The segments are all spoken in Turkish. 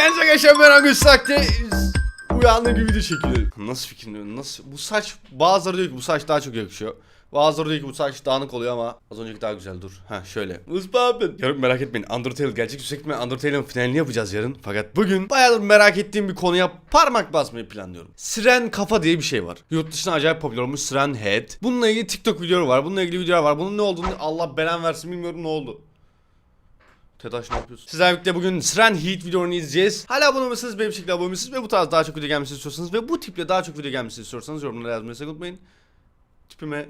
Kendinize geçen ben Angül Sakti. Uyandığım gibi video çekiyor. Nasıl fikrim? Nasıl? Bu saç bazıları diyor ki bu saç daha çok yakışıyor. Bazıları diyor ki bu saç dağınık oluyor ama az önceki daha güzel dur. Ha şöyle. Poppin'? Yarın merak etmeyin. Undertale gelecek. Yüksek ihtimalle Undertale'ın finalini yapacağız yarın. Fakat bugün bayağıdır merak ettiğim bir konuya parmak basmayı planlıyorum. Siren kafa diye bir şey var. Yurt dışında acayip popüler olmuş Siren Head. Bununla ilgili TikTok videoları var. Bununla ilgili videolar var. Bunun ne olduğunu Allah belen versin bilmiyorum ne oldu. Tedaş ne yapıyorsun? Sizlerle birlikte bugün Siren Heat videonu izleyeceğiz. Hala abone olmamışsınız, benim şekilde abone olmuşsunuz ve bu tarz daha çok video gelmesini istiyorsanız ve bu tiple daha çok video gelmesini istiyorsanız yorumlara yazmayı sakın unutmayın. Tipime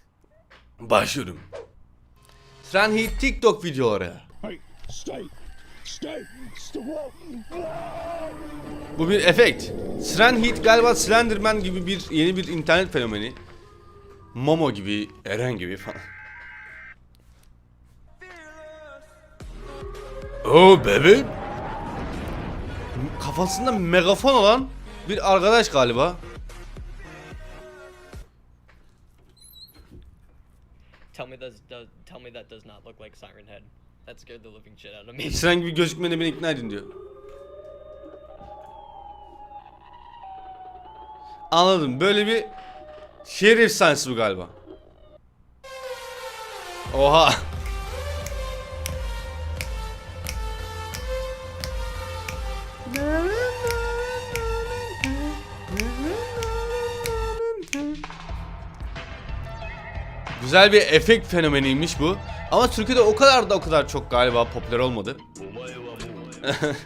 başlıyorum. Siren Heat TikTok videoları. Bu bir efekt. Siren Heat galiba Slenderman gibi bir yeni bir internet fenomeni. Momo gibi, Eren gibi falan. Oh bebe. Kafasında megafon olan bir arkadaş galiba. Tell me does, does tell me that does not look like Siren Head. That scared the living shit out of me. Siren gibi gözükmene beni ikna edin diyor. Anladım. Böyle bir şehir efsanesi bu galiba. Oha. Güzel bir efekt fenomeniymiş bu. Ama Türkiye'de o kadar da o kadar çok galiba popüler olmadı.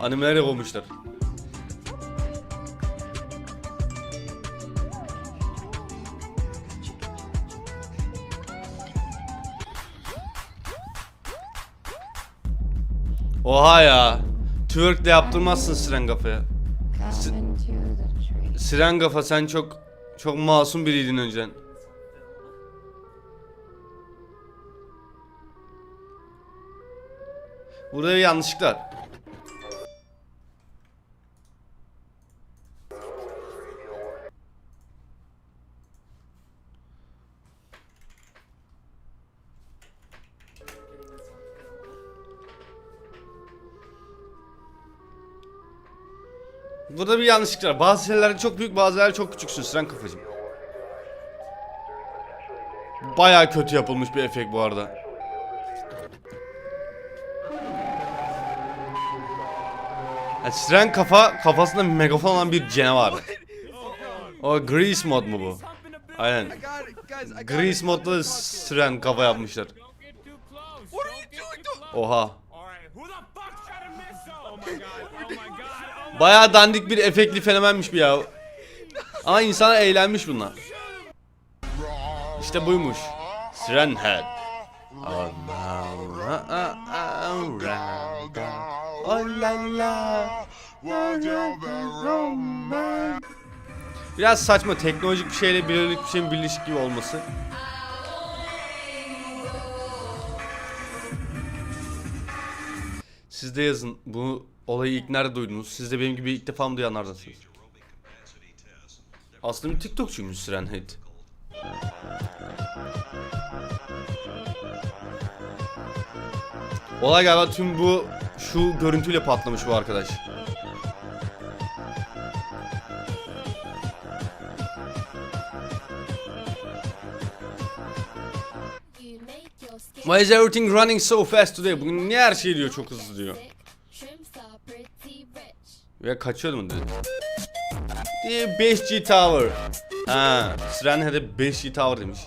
Animeler olmuşlar. Oha ya. Twerk de yaptırmazsın Siren kafaya. Tree. Siren kafa sen çok çok masum biriydin önceden. Burada bir yanlışlıklar. Burada bir yanlışlık var. Bazı şeyler çok büyük, bazıları çok küçüksün Siren kafacım. Baya kötü yapılmış bir efekt bu arada. Yani kafa kafasında megafon olan bir canavar. O Grease mod mu bu? Aynen. Grease modda da Siren kafa yapmışlar. Oha. Bayağı dandik bir efektli fenomenmiş bu ya. Ama insana eğlenmiş bunlar. İşte buymuş. Siren Head. La la. Biraz saçma teknolojik bir şeyle birlik bir şeyin birleşik gibi olması. Siz de yazın bu olayı ilk nerede duydunuz? Siz de benim gibi ilk defa mı duyanlardansınız? Aslında bir TikTokçuymuş Siren Head. Olay galiba tüm bu şu görüntüyle patlamış bu arkadaş. Why is everything running so fast today? Bugün niye her şey diyor çok hızlı diyor. Rich. Ve kaçıyordu mu dedi. Diye 5G Tower. Ha, Siren Head'e 5G Tower demiş.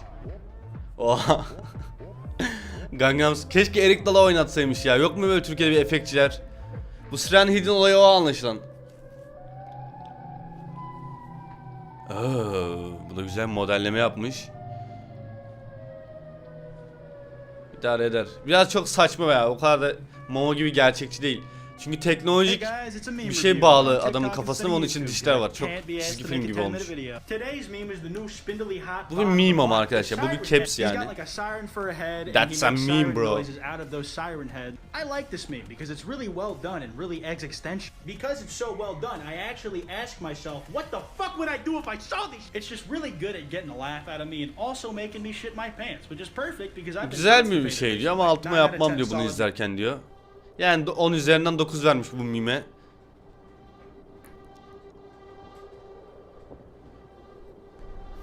Oha. Gangnam keşke Erik Dala oynatsaymış ya. Yok mu böyle Türkiye'de bir efektçiler? Bu Siren Head'in olayı o anlaşılan. Oo, bu da güzel modelleme yapmış. İdare eder. Biraz çok saçma ya. O kadar da Momo gibi gerçekçi değil. Çünkü teknolojik bir şey bağlı adamın kafasına ve onun için dişler var. Çok çizgi film gibi olmuş. Bu bir meme ama arkadaşlar. Bu bir caps yani. That's a meme, bro. I like this meme because it's really well done and really eggs extension. Because it's so well done, I actually ask myself, what the fuck would I do if I saw these? It's just really good at getting a laugh out of me and also making me shit my pants, which is perfect because I've Güzel bir şey diyor ama altıma yapmam diyor bunu izlerken diyor. Yani 10 üzerinden 9 vermiş bu mime.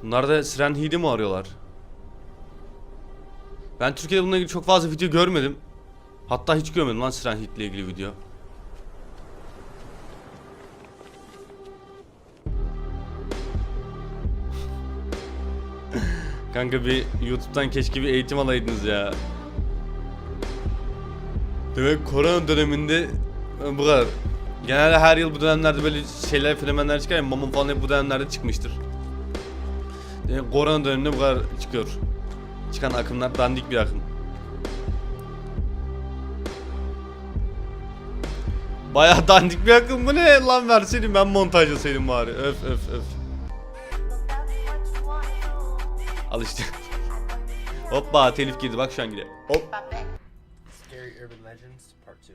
Bunlar da Siren Heed'i mi arıyorlar? Ben Türkiye'de bununla ilgili çok fazla video görmedim. Hatta hiç görmedim lan Siren Heed'le ilgili video. Kanka bir YouTube'dan keşke bir eğitim alaydınız ya. Demek korona döneminde e, bu kadar. Genelde her yıl bu dönemlerde böyle şeyler, fenomenler çıkar ya, Mamun falan hep bu dönemlerde çıkmıştır. Demek korona döneminde bu kadar çıkıyor. Çıkan akımlar dandik bir akım. Baya dandik bir akım bu ne lan verseydim ben montajlasaydım bari. Öf öf öf. Al işte. Hoppa telif girdi bak şu an gidiyor. Hop. Scary Urban Legends Part 2.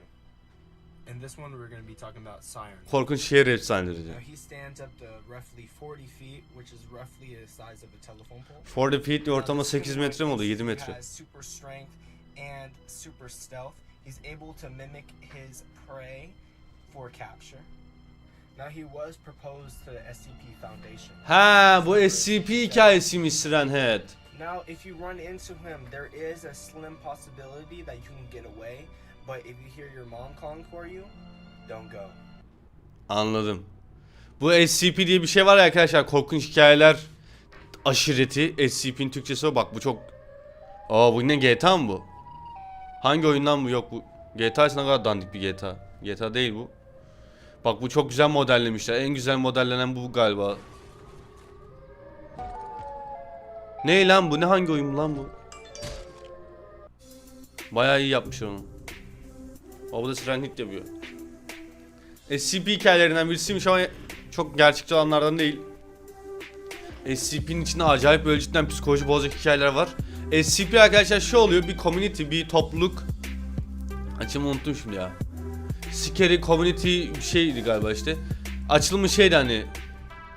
In this one, we're going to be talking about Siren. Korkunç şehir efsaneleri. Now, he stands up to roughly 40 feet, which is roughly the size of a telephone pole. 40 feet ortalama this 8 metre mi oluyor? 7 He metre. has super strength and super stealth. He's able to mimic his prey for capture. Now, he was proposed to the SCP Foundation. Ha bu SCP hikayesiymiş Siren Head. Now, if you run into him, there is a slim possibility that you can get away. But if you hear your mom calling for you, don't go. Anladım. Bu SCP diye bir şey var ya arkadaşlar korkunç hikayeler aşireti. SCP'nin Türkçesi o bak bu çok... Aa bu ne GTA mı bu? Hangi oyundan bu? Yok bu. GTA ne kadar dandik bir GTA. GTA değil bu. Bak bu çok güzel modellemişler. En güzel modellenen bu galiba. Ne lan bu? Ne hangi oyun lan bu? Bayağı iyi yapmışlar onu. Aa, bu da Hit yapıyor. SCP hikayelerinden birisiymiş ama çok gerçekçi olanlardan değil. SCP'nin içinde acayip böyle cidden psikoloji bozacak hikayeler var. SCP arkadaşlar şu oluyor bir community bir topluluk. Açımı unuttum şimdi ya. Scary community bir şeydi galiba işte. Açılımı şeydi hani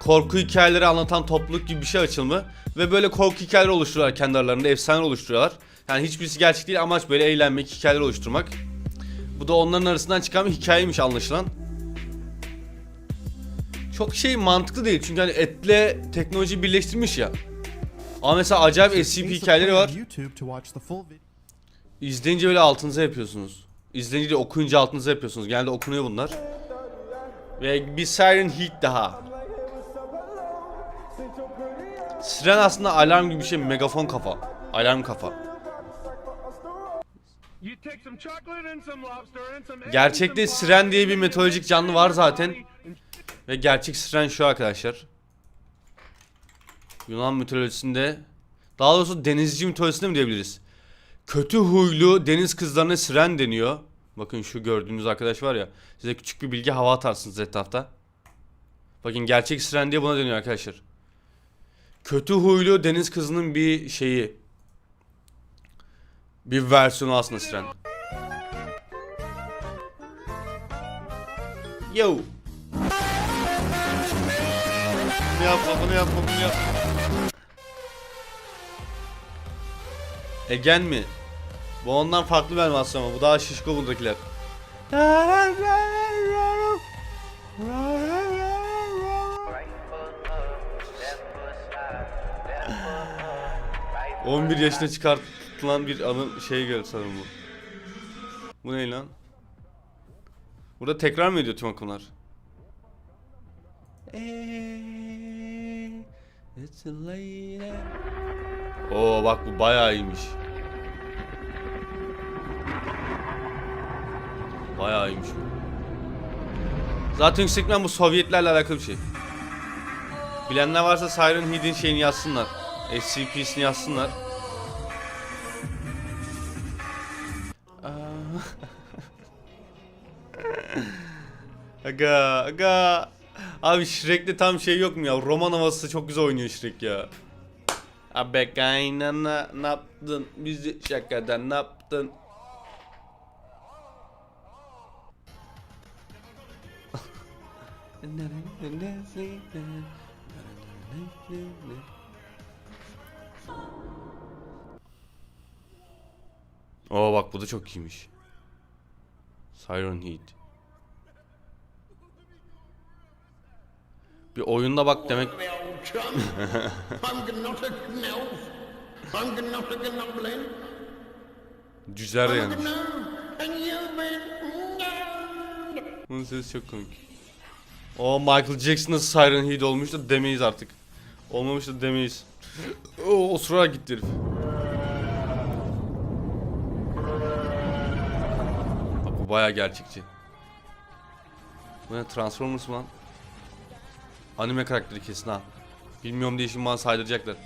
korku hikayeleri anlatan topluluk gibi bir şey açılımı. Ve böyle korku hikayeleri oluşturuyorlar kendi aralarında efsane oluşturuyorlar. Yani hiçbirisi gerçek değil amaç böyle eğlenmek, hikayeler oluşturmak. Bu da onların arasından çıkan bir hikayeymiş anlaşılan. Çok şey mantıklı değil çünkü hani etle teknoloji birleştirmiş ya. Ama mesela acayip SCP hikayeleri var. İzleyince böyle altınıza yapıyorsunuz. İzleyince de okuyunca altınıza yapıyorsunuz. Genelde okunuyor bunlar. Ve bir Siren Heat daha. Siren aslında alarm gibi bir şey. Megafon kafa. Alarm kafa. Gerçekte siren diye bir mitolojik canlı var zaten. Ve gerçek siren şu arkadaşlar. Yunan mitolojisinde daha doğrusu denizci mitolojisinde mi diyebiliriz? Kötü huylu deniz kızlarına siren deniyor. Bakın şu gördüğünüz arkadaş var ya. Size küçük bir bilgi hava atarsınız etrafta. Bakın gerçek siren diye buna deniyor arkadaşlar. Kötü huylu deniz kızının bir şeyi. Bir versiyonu aslında siren. Yo. Bunu yapma, bunu yapma, bunu yapma. Egen mi? Bu ondan farklı bir animasyon ama bu daha şişko buradakiler. ...11 yaşına çıkartılan bir anı şey gör sanırım bu. Bu ne lan? Burada tekrar mı ediyor tüm akımlar? Oo bak bu bayağı iyiymiş. Bayağı iyiymiş bu. Zaten yüksekten bu Sovyetlerle alakalı bir şey. Bilenler varsa Siren Head'in şeyini yazsınlar. SCP'sini yazsınlar. Aga aga. Abi Shrek'te tam şey yok mu ya? Roman havası çok güzel oynuyor Shrek ya. Abi kaynana ne yaptın? Bizi şakadan ne yaptın? Oo bak bu da çok iyiymiş. Siren Heat. Bir oyunda bak demek. Cüzler yani. Bunun sesi çok komik. O Michael Jackson'da Siren Heat olmuş da demeyiz artık. Olmamış da demeyiz. O osurarak gitti herif. Bu baya gerçekçi. Bu ne Transformers mı lan? Anime karakteri kesin ha. Bilmiyorum diye şimdi bana saydıracaklar.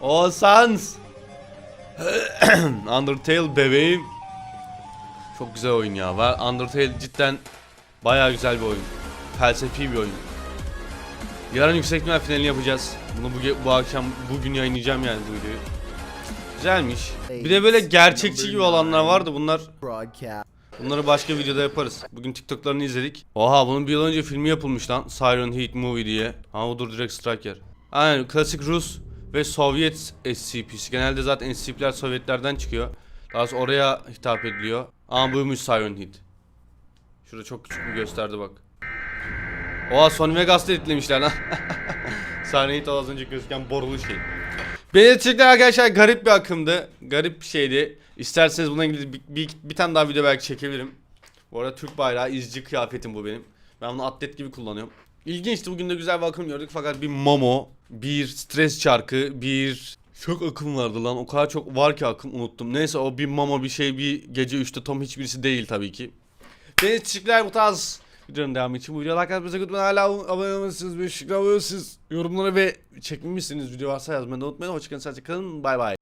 O Sans! Undertale bebeğim. Çok güzel oyun ya. Undertale cidden bayağı güzel bir oyun. Felsefi bir oyun. Yarın yüksek ihtimal finalini yapacağız. Bunu bu, bu akşam bugün yayınlayacağım yani bu videoyu. Güzelmiş. Bir de böyle gerçekçi gibi olanlar vardı bunlar. Bunları başka videoda yaparız. Bugün TikTok'larını izledik. Oha bunun bir yıl önce filmi yapılmış lan. Siren Heat Movie diye. Ha odur direkt Striker. Aynen klasik Rus ve Sovyet SCP'si. Genelde zaten SCP'ler Sovyetlerden çıkıyor. Daha sonra oraya hitap ediliyor. Ama buymuş Siren Heat. Şurada çok küçük bir gösterdi bak. Oha Sony Vegas'ta editlemişler lan. O az önce gözüken borulu şey. Belirtecekler arkadaşlar garip bir akımdı. Garip bir şeydi. İsterseniz bununla ilgili bir, bir, bir tane daha video belki çekebilirim. Bu arada Türk bayrağı izci kıyafetim bu benim. Ben bunu atlet gibi kullanıyorum. İlginçti bugün de güzel bir akım gördük fakat bir Momo, bir stres çarkı, bir çok akım vardı lan o kadar çok var ki akım unuttum. Neyse o bir Momo bir şey bir gece 3'te Tom hiçbirisi değil tabii ki. Teşekkürler bu tarz videonun devamı için. Bu videoya like atmayı sakın unutmayın. Hala abone olmalısınız. Şıkkı abone olmalısınız. Yorumlara ve çekmemişsiniz video varsa yazmayı da unutmayın. Hoşçakalın. Sadece kalın. Bay bay.